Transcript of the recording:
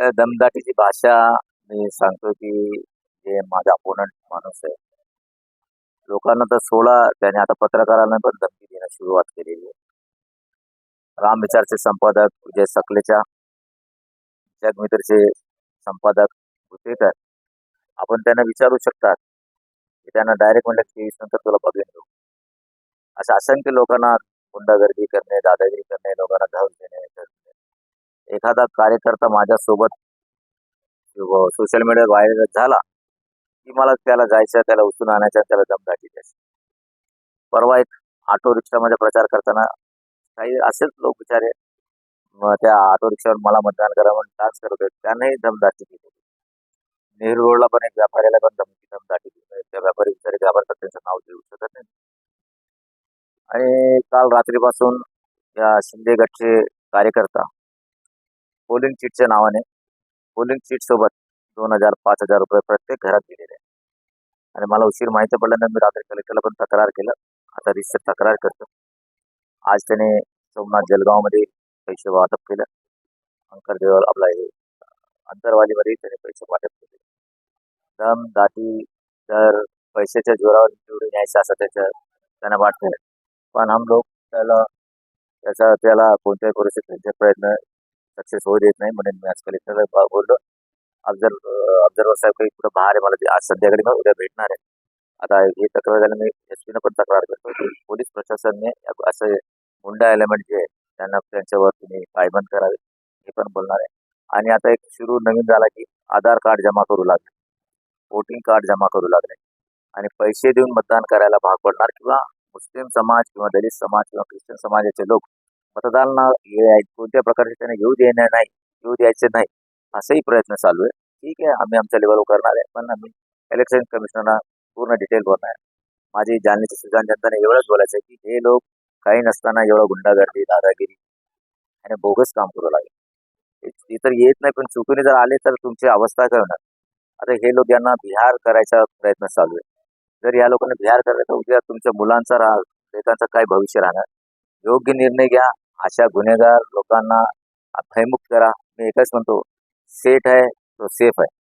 दमदाटीची भाषा मी सांगतो की जे माझा अपोनंट माणूस आहे. लोकांना तर सोडा त्याने आता पत्रकारांना पण धमकी देणं सुरुवात केलेली आहे. राम विचारचे संपादक विजय सकलेच्या जगमित्रचे संपादक भुतेकर. आपण त्यांना विचारू शकतात. की त्यांना डायरेक्ट म्हणलं तेवीस नंतर तुला बघून देऊ अशा असंख्य लोकांना गुंडागर्दी करणे दादागिरी करणे लोकांना धाव देणे एखादा कार्यकर्ता माझ्यासोबत सोशल मीडियावर व्हायरल झाला की मला त्याला जायचं त्याला उचलून आणायचं त्याला दमदाटी द्यायची परवा एक ऑटो रिक्षामध्ये प्रचार करताना काही असेच लोक बिचारे त्या ऑटो रिक्षावर मला मतदान करा म्हणून डान्स करत होते. त्यांनाही दमदाटी दिली. नेहरू रोडला पण एक व्यापाऱ्याला पण धमकी दमदाटी दिली. म्हणजे त्या व्यापारी बिचारे व्यापार त्यांचं नाव देऊ शकत नाही. आणि काल रात्रीपासून या शिंदे गटचे कार्यकर्ता पोलिंग चिटच्या नावाने पोलिंग चिट सोबत दोन हजार पाच हजार रुपये प्रत्येक घरात दिलेले आहे आणि मला उशीर माहिती पडल्यानंतर मी रात्री कलेक्टरला पण तक्रार केलं. आता रिसर तक्रार करतो. आज त्याने सोमनाथ जलगावमध्ये पैसे वाटप केलं. अंकरदेव आपला हे अंतरवालीमध्ये त्याने पैसे वाटप केले. दम दाटी तर पैशाच्या जोरावर निवडून यायचं असं त्याचं त्यांना वाटतं पण हम लोक त्याला त्याचा त्याला कोणत्याही परिस्थितीचे प्रयत्न सक्सेस होऊ देत नाही म्हणून मी आज कलेक्टरला बोललो. ऑब्झर्व ऑब्झर्वर साहेब काही कुठं बाहेर आहे मला ते आज संध्याकाळी मला उद्या भेटणार आहे. आता हे तक्रार झालं मी एस पीनं पण तक्रार करतो. की पोलीस प्रशासनाने असं हुंडा एलिमेंट जे म्हणजे आहे त्यांना त्यांच्यावर तुम्ही पायबंद करावे हे पण बोलणार आहे. आणि आता एक सुरू नवीन झाला की आधार कार्ड जमा करू लागले वोटिंग कार्ड जमा करू लागले. आणि पैसे देऊन मतदान करायला भाग पडणार किंवा मुस्लिम समाज किंवा दलित समाज किंवा ख्रिश्चन समाजाचे लोक मतदानाला कोणत्या प्रकारचे त्यांना घेऊ देणार नाही घेऊ द्यायचे नाही असाही प्रयत्न चालू आहे. ठीक आहे आम्ही आमच्या लेवलवर करणार आहे पण आम्ही इलेक्शन कमिशनरना पूर्ण डिटेल बोलणार आहे. माझी जालन्याची सुजान जनताने एवढंच बोलायचं आहे की हे लोक काही नसताना एवढं गुंडागर्दी दादागिरी आणि बोगस काम करू लागेल. ते तर येत नाही पण चुकून जर आले तर तुमची अवस्था काय होणार आता हे लोक यांना बिहार करायचा प्रयत्न चालू आहे. जर या लोकांना बिहार करायला तर उद्या तुमच्या मुलांचा राह लेखांचं काय भविष्य राहणार? योग्य निर्णय घ्या. अशा गुन्हेगार लोकांना भयमुक्त करा. मी एकच म्हणतो सेट आहे तो सेफ आहे.